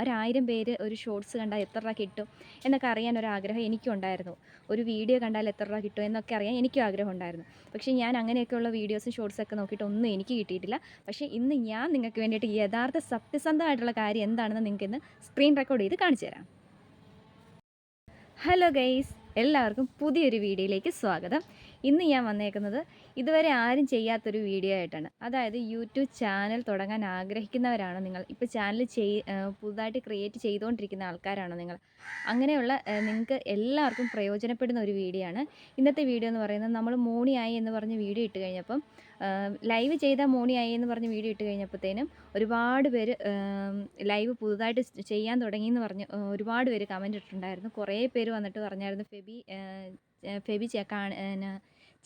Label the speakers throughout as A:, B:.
A: ഒരായിരം പേര് ഒരു ഷോർട്സ് കണ്ടാൽ എത്ര രൂപ കിട്ടും എന്നൊക്കെ അറിയാൻ ഒരു ആഗ്രഹം എനിക്കും ഉണ്ടായിരുന്നു ഒരു വീഡിയോ കണ്ടാൽ എത്ര രൂപ കിട്ടും എന്നൊക്കെ അറിയാൻ എനിക്കും ആഗ്രഹം ഉണ്ടായിരുന്നു. പക്ഷേ ഞാൻ അങ്ങനെയൊക്കെയുള്ള വീഡിയോസും ഷോർട്സൊക്കെ നോക്കിയിട്ട് ഒന്നും എനിക്ക് കിട്ടിയിട്ടില്ല. പക്ഷേ ഇന്ന് ഞാൻ നിങ്ങൾക്ക് വേണ്ടിയിട്ട് യഥാർത്ഥ സത്യസന്ധമായിട്ടുള്ള കാര്യം എന്താണെന്ന് നിങ്ങൾക്ക് ഇന്ന് സ്ക്രീൻ റെക്കോർഡ് ചെയ്ത് കാണിച്ചു തരാം. ഹലോ ഗൈസ് എല്ലാവർക്കും പുതിയൊരു വീഡിയോയിലേക്ക് സ്വാഗതം. ഇന്ന് ഞാൻ വന്നേക്കുന്നത് ഇതുവരെ ആരും ചെയ്യാത്തൊരു വീഡിയോ ആയിട്ടാണ്. അതായത് യൂട്യൂബ് ചാനൽ തുടങ്ങാൻ ആഗ്രഹിക്കുന്നവരാണോ നിങ്ങൾ. ഇപ്പോൾ ചാനൽ ചെയ് പുതുതായിട്ട് ക്രിയേറ്റ് ചെയ്തുകൊണ്ടിരിക്കുന്ന ആൾക്കാരാണോ നിങ്ങൾ. അങ്ങനെയുള്ള നിങ്ങൾക്ക് എല്ലാവർക്കും പ്രയോജനപ്പെടുന്ന ഒരു വീഡിയോ ആണ്. ഇന്നത്തെ വീഡിയോ എന്ന് പറയുന്നത് നമ്മൾ മോണിയായി എന്ന് പറഞ്ഞ് വീഡിയോ ഇട്ട് കഴിഞ്ഞപ്പം ലൈവ് ചെയ്ത മോണിയായി എന്ന് പറഞ്ഞ് വീഡിയോ ഇട്ട് കഴിഞ്ഞപ്പോഴത്തേനും ഒരുപാട് പേര് ലൈവ് പുതുതായിട്ട് ചെയ്യാൻ തുടങ്ങി എന്ന് പറഞ്ഞ് ഒരുപാട് പേര് കമന്റ് ഇട്ടിട്ടുണ്ടായിരുന്നു. കുറേ പേര് വന്നിട്ട് പറഞ്ഞായിരുന്നു ഫെബി ഫെബി ചെ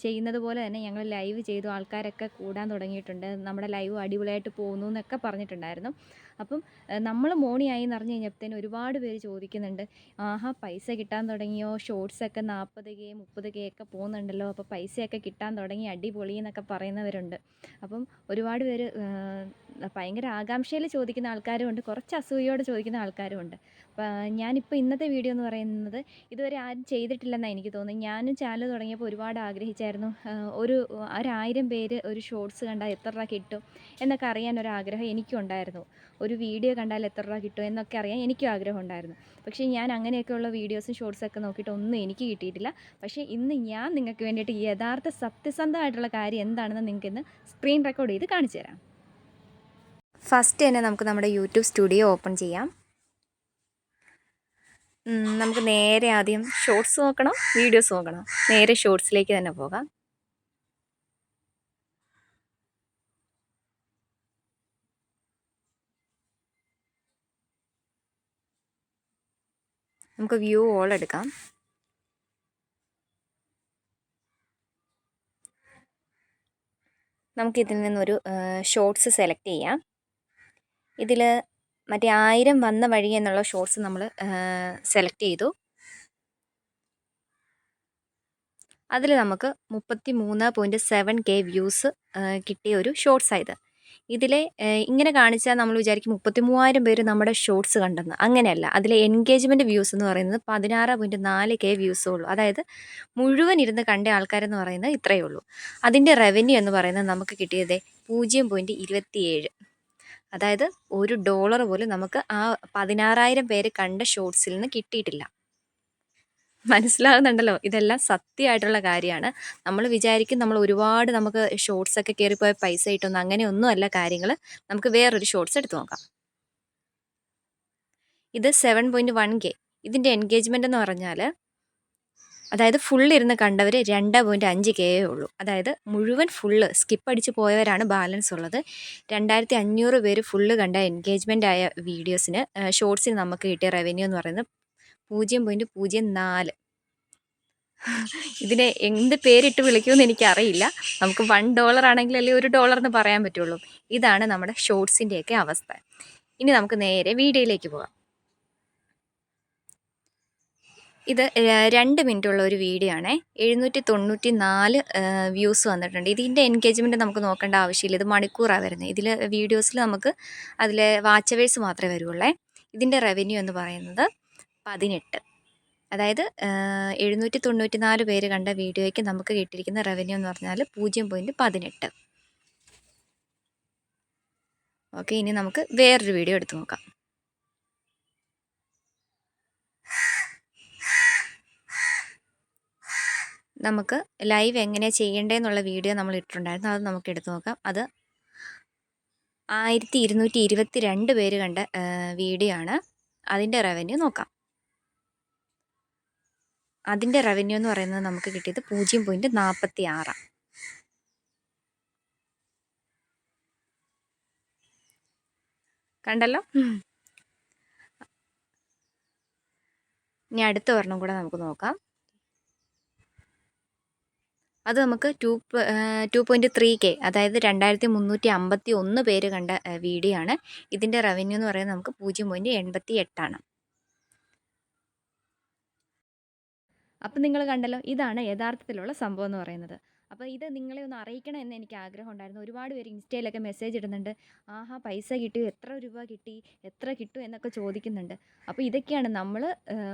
A: ചെയ്യുന്നത് പോലെ തന്നെ ഞങ്ങൾ ലൈവ് ചെയ്തു ആൾക്കാരൊക്കെ കൂടാൻ തുടങ്ങിയിട്ടുണ്ട്. നമ്മുടെ ലൈവ് അടിപൊളിയായിട്ട് പോകുന്നു എന്നൊക്കെ പറഞ്ഞിട്ടുണ്ടായിരുന്നു. അപ്പം നമ്മൾ മോണിയായി എന്ന് അറിഞ്ഞു കഴിഞ്ഞപ്പോഴത്തേന് ഒരുപാട് പേര് ചോദിക്കുന്നുണ്ട് ആഹാ പൈസ കിട്ടാൻ തുടങ്ങിയോ? ഷോർട്സൊക്കെ നാൽപ്പത് കെ മുപ്പത് കെ ഒക്കെ പോകുന്നുണ്ടല്ലോ അപ്പോൾ പൈസയൊക്കെ കിട്ടാൻ തുടങ്ങി അടിപൊളി എന്നൊക്കെ പറയുന്നവരുണ്ട്. അപ്പം ഒരുപാട് പേര് ഭയങ്കര ആകാംക്ഷയിൽ ചോദിക്കുന്ന ആൾക്കാരും ഉണ്ട് കുറച്ച് അസൂയയോടെ ചോദിക്കുന്ന ആൾക്കാരും ഉണ്ട് അപ്പം ഞാനിപ്പോൾ ഇന്നത്തെ വീഡിയോ എന്ന് പറയുന്നത് ഇതുവരെ ആരും ചെയ്തിട്ടില്ലെന്നാണ് എനിക്ക് തോന്നുന്നത്. ഞാനും ചാനൽ തുടങ്ങിയപ്പോൾ ഒരുപാട് ആഗ്രഹിച്ചായിരുന്നു ഒരു ഒരായിരം പേര് ഒരു ഷോർട്സ് കണ്ടാൽ എത്ര കിട്ടും എന്നൊക്കെ അറിയാൻ ഒരു ആഗ്രഹം എനിക്കും ഉണ്ടായിരുന്നു ഒരു വീഡിയോ കണ്ടാൽ എത്ര രൂപ കിട്ടും എന്നൊക്കെ അറിയാൻ എനിക്കും ആഗ്രഹം ഉണ്ടായിരുന്നു. പക്ഷേ ഞാൻ അങ്ങനെയൊക്കെയുള്ള വീഡിയോസും ഷോർട്സൊക്കെ നോക്കിയിട്ട് ഒന്നും എനിക്ക് കിട്ടിയിട്ടില്ല. പക്ഷേ ഇന്ന് ഞാൻ നിങ്ങൾക്ക് വേണ്ടിയിട്ട് യഥാർത്ഥ സത്യസന്ധമായിട്ടുള്ള കാര്യം എന്താണെന്ന് നിങ്ങൾക്ക് ഇന്ന് സ്ക്രീൻ റെക്കോർഡ് ചെയ്ത് കാണിച്ചു തരാം. ഫസ്റ്റ് തന്നെ നമുക്ക് നമ്മുടെ യൂട്യൂബ് സ്റ്റുഡിയോ ഓപ്പൺ ചെയ്യാം. നമുക്ക് നേരെ ആദ്യം ഷോർട്സ് നോക്കണം വീഡിയോസ് നോക്കണം. നേരെ ഷോർട്സിലേക്ക് തന്നെ പോകാം. നമുക്ക് വ്യൂ ഓൾ എടുക്കാം. നമുക്കിതിൽ നിന്നൊരു ഷോർട്സ് സെലക്ട് ചെയ്യാം. ഇതിൽ മറ്റേ ആയിരം വന്ന വഴി എന്നുള്ള ഷോർട്സ് നമ്മൾ സെലക്ട് ചെയ്തു. അതിൽ നമുക്ക് മുപ്പത്തി മൂന്ന് പോയിന്റ് സെവൻ കെ വ്യൂസ് കിട്ടിയ ഒരു ഷോർട്സ് ആയത് ഇതിലെ ഇങ്ങനെ കാണിച്ചാൽ നമ്മൾ വിചാരിക്കും മുപ്പത്തി മൂവായിരം പേര് നമ്മുടെ ഷോർട്സ് കണ്ടെന്ന്. അങ്ങനെയല്ല. അതിലെ എൻഗേജ്മെന്റ് വ്യൂസ് എന്ന് പറയുന്നത് പതിനാറ് പോയിന്റ് നാല് കെ വ്യൂസേ ഉള്ളൂ. അതായത് മുഴുവൻ ഇരുന്ന് കണ്ട ആൾക്കാരെന്ന് പറയുന്നത് ഇത്രയേ ഉള്ളൂ. അതിന്റെ റവന്യൂ എന്ന് പറയുന്നത് നമുക്ക് കിട്ടിയത് പൂജ്യം പോയിന്റ് ഇരുപത്തിയേഴ്. അതായത് ഒരു ഡോളർ പോലും നമുക്ക് ആ പതിനാറായിരം പേര് കണ്ട ഷോർട്സിൽ നിന്ന് കിട്ടിയിട്ടില്ല. മനസ്സിലാകുന്നുണ്ടല്ലോ. ഇതെല്ലാം സത്യമായിട്ടുള്ള കാര്യമാണ്. നമ്മൾ വിചാരിക്കും നമ്മൾ ഒരുപാട് നമുക്ക് ഷോർട്സ് ഒക്കെ കയറിപ്പോയ പൈസ കിട്ടുന്നു അങ്ങനെയൊന്നും അല്ല കാര്യങ്ങൾ. നമുക്ക് വേറൊരു ഷോർട്സ് എടുത്തു നോക്കാം. ഇത് സെവൻ പോയിന്റ് വൺ കെ ഇതിന്റെ എൻഗേജ്മെന്റ് എന്ന് പറഞ്ഞാൽ അതായത് ഫുൾ ഇരുന്ന് കണ്ടവർ രണ്ട് പോയിന്റ് അഞ്ച് കെ ഉള്ളൂ. അതായത് മുഴുവൻ ഫുള്ള് സ്കിപ്പ് അടിച്ച് പോയവരാണ് ബാലൻസ് ഉള്ളത്. രണ്ടായിരത്തി അഞ്ഞൂറ് പേര് ഫുള്ള് കണ്ട എൻഗേജ്മെന്റ് ആയ വീഡിയോസിന് ഷോർട്സിന് നമുക്ക് കിട്ടിയ റവന്യൂ എന്ന് പറയുന്നത് പൂജ്യം പോയിന്റ് പൂജ്യം നാല്. ഇതിനെ എന്ത് പേരിട്ട് വിളിക്കുമെന്ന് എനിക്കറിയില്ല. നമുക്ക് വൺ ഡോളർ ആണെങ്കിൽ അല്ലെങ്കിൽ ഒരു ഡോളർ എന്ന് പറയാൻ പറ്റുള്ളൂ. ഇതാണ് നമ്മുടെ ഷോർട്സിന്റെയൊക്കെ അവസ്ഥ. ഇനി നമുക്ക് നേരെ വീഡിയോയിലേക്ക് പോകാം. ഇത് രണ്ട് മിനിറ്റ് ഉള്ള ഒരു വീഡിയോ ആണേ. എഴുന്നൂറ്റി തൊണ്ണൂറ്റി നാല് വ്യൂസ് വന്നിട്ടുണ്ട്. ഇതിന്റെ എൻഗേജ്മെന്റ് നമുക്ക് നോക്കേണ്ട ആവശ്യമില്ല. ഇത് മണിക്കൂറാണ് വരുന്നത്. ഇതിൽ വീഡിയോസിൽ നമുക്ക് അതിൽ വാച്ചവേഴ്സ് മാത്രമേ വരുള്ളേ ഇതിന്റെ റവന്യൂ എന്ന് പറയുന്നത് പതിനെട്ട്. അതായത് എഴുന്നൂറ്റി തൊണ്ണൂറ്റി നാല് പേര് കണ്ട വീഡിയോയ്ക്ക് നമുക്ക് കിട്ടിയിരിക്കുന്ന റവന്യൂ എന്ന് പറഞ്ഞാൽ പൂജ്യം പോയിന്റ് പതിനെട്ട്. ഓക്കെ ഇനി നമുക്ക് വേറൊരു വീഡിയോ എടുത്തു നോക്കാം. നമുക്ക് ലൈവ് എങ്ങനെയാണ് ചെയ്യേണ്ടതെന്നുള്ള വീഡിയോ നമ്മൾ ഇട്ടിട്ടുണ്ടായിരുന്നു. അത് നമുക്ക് എടുത്തു നോക്കാം. അത് ആയിരത്തി ഇരുന്നൂറ്റി ഇരുപത്തി രണ്ട് പേര് കണ്ട വീഡിയോ ആണ്. അതിന്റെ റവന്യൂ നോക്കാം. അതിന്റെ റവന്യൂ എന്ന് പറയുന്നത് നമുക്ക് കിട്ടിയത് പൂജ്യം പോയിന്റ് നാൽപ്പത്തി ആറാണ് കണ്ടല്ലോ ഇനി അടുത്ത ഒരെണ്ണം കൂടെ നമുക്ക് നോക്കാം. അത് നമുക്ക് two two point three K അതായത് രണ്ടായിരത്തി മുന്നൂറ്റി അമ്പത്തി ഒന്ന് പേര് കണ്ട വീഡിയോ ആണ്. ഇതിന്റെ റവന്യൂ എന്ന് പറയുന്നത് നമുക്ക് പൂജ്യം പോയിന്റ് എൺപത്തി എട്ടാണ് അപ്പം നിങ്ങൾ കണ്ടല്ലോ ഇതാണ് യഥാർത്ഥത്തിലുള്ള സംഭവം എന്ന് പറയുന്നത്. അപ്പോൾ ഇത് നിങ്ങളെ ഒന്ന് അറിയിക്കണം എന്ന് എനിക്ക് ആഗ്രഹം ഉണ്ടായിരുന്നു. ഒരുപാട് പേര് ഇൻസ്റ്റയിലൊക്കെ മെസ്സേജ് ഇടുന്നുണ്ട്. ആഹാ പൈസ കിട്ടി എത്ര രൂപ കിട്ടി? എത്ര കിട്ടും? എന്നൊക്കെ ചോദിക്കുന്നുണ്ട്. അപ്പോൾ ഇതൊക്കെയാണ് നമ്മൾ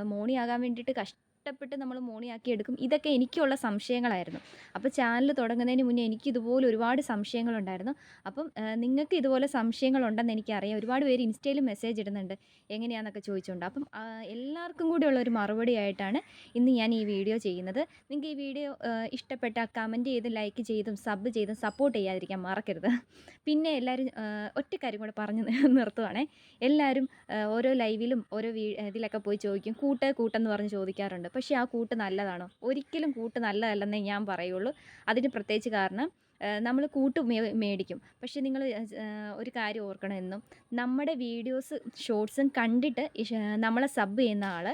A: മോണിയാകാൻ വേണ്ടിയിട്ട് കഷ്ടപ്പെട്ട് നമ്മൾ മോണിയാക്കി എടുക്കും ഇതൊക്കെ എനിക്കുള്ള സംശയങ്ങളായിരുന്നു. അപ്പോൾ ചാനൽ തുടങ്ങുന്നതിന് മുന്നേ എനിക്ക് ഇതുപോലെ ഒരുപാട് സംശയങ്ങളുണ്ടായിരുന്നു. അപ്പം നിങ്ങൾക്ക് ഇതുപോലെ സംശയങ്ങളുണ്ടെന്ന് എനിക്കറിയാം. ഒരുപാട് പേര് ഇൻസ്റ്റയിൽ മെസ്സേജ് ഇടുന്നുണ്ട്. എങ്ങനെയാണെന്നൊക്കെ ചോദിച്ചുകൊണ്ട്. അപ്പം എല്ലാവർക്കും കൂടിയുള്ള ഒരു മറുപടി ആയിട്ടാണ് ഇന്ന് ഞാൻ ഈ വീഡിയോ ചെയ്യുന്നത്. നിങ്ങൾക്ക് ഈ വീഡിയോ ഇഷ്ടപ്പെട്ടാൽ കമന്റ് ചെയ്ത് ലൈക്ക് ചെയ്തും സബ് ചെയ്തും സപ്പോർട്ട് ചെയ്യാതിരിക്കാൻ മറക്കരുത്. പിന്നെ എല്ലാവരും ഒറ്റ കാര്യം കൂടെ പറഞ്ഞ് നിർത്തുവാണേ. എല്ലാവരും ഓരോ ലൈവിലും ഓരോ ഇതിലൊക്കെ പോയി ചോദിക്കും. കൂട്ട് കൂട്ടെന്ന് പറഞ്ഞ് ചോദിക്കാറുണ്ട്. പക്ഷേ ആ കൂട്ട് നല്ലതാണോ? ഒരിക്കലും കൂട്ട് നല്ലതല്ലെന്നേ ഞാൻ പറയുള്ളൂ. അതിന് പ്രത്യേകിച്ച് കാരണം നമ്മൾ കൂട്ട് മേടിക്കും. പക്ഷേ നിങ്ങൾ ഒരു കാര്യം ഓർക്കണമെന്നും നമ്മുടെ വീഡിയോസ് ഷോർട്സും കണ്ടിട്ട് നമ്മളെ സബ് ചെയ്യുന്ന ആൾ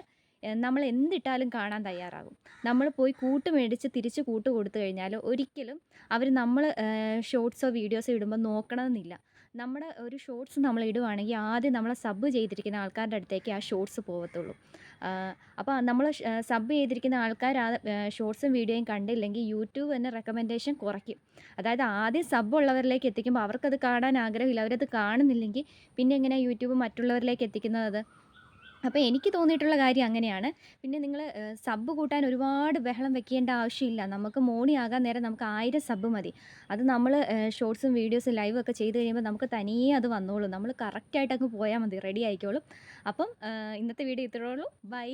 A: നമ്മൾ എന്തിട്ടാലും കാണാൻ തയ്യാറാകും. നമ്മൾ പോയി കൂട്ട് മേടിച്ച് തിരിച്ച് കൂട്ട് കൊടുത്തു കഴിഞ്ഞാൽ ഒരിക്കലും അവർ നമ്മൾ ഷോർട്സോ വീഡിയോസോ ഇടുമ്പോൾ നോക്കണമെന്നില്ല നമ്മുടെ ഒരു ഷോർട്സ് നമ്മൾ ഇടുവാണെങ്കിൽ ആദ്യം നമ്മളെ സബ് ചെയ്തിരിക്കുന്ന ആൾക്കാരുടെ അടുത്തേക്ക് ആ ഷോർട്സ് പോകത്തുള്ളൂ അപ്പോൾ നമ്മൾ സബ് ചെയ്തിരിക്കുന്ന ആൾക്കാർ ആ ഷോർട്സും വീഡിയോയും കണ്ടില്ലെങ്കിൽ യൂട്യൂബ് തന്നെ റെക്കമെൻഡേഷൻ കുറയ്ക്കും. അതായത് ആദ്യം സബ് ഉള്ളവരിലേക്ക് എത്തിക്കുമ്പോൾ അവർക്കത് കാണാൻ ആഗ്രഹമില്ല. അവരത് കാണുന്നില്ലെങ്കിൽ പിന്നെ എങ്ങനെ യൂട്യൂബ് മറ്റുള്ളവരിലേക്ക് എത്തിക്കുന്നത്? അപ്പോൾ എനിക്ക് തോന്നിയിട്ടുള്ള കാര്യം അങ്ങനെയാണ്. പിന്നെ നിങ്ങൾ സബ്ബ് കൂട്ടാൻ ഒരുപാട് ബഹളം വെക്കേണ്ട ആവശ്യമില്ല. നമുക്ക് മോണി ആകാൻ നേരം നമുക്ക് ആയിരം സബ്ബ് മതി. അത് നമ്മൾ ഷോർട്സും വീഡിയോസും ലൈവും ഒക്കെ ചെയ്ത് കഴിയുമ്പോൾ നമുക്ക് തനിയേ അത് വന്നോളും. നമ്മൾ കറക്റ്റായിട്ട് അങ്ങ് പോയാൽ മതി. റെഡി ആയിക്കോളും. അപ്പം ഇന്നത്തെ വീഡിയോ ഇത്രയുള്ളൂ ബൈ.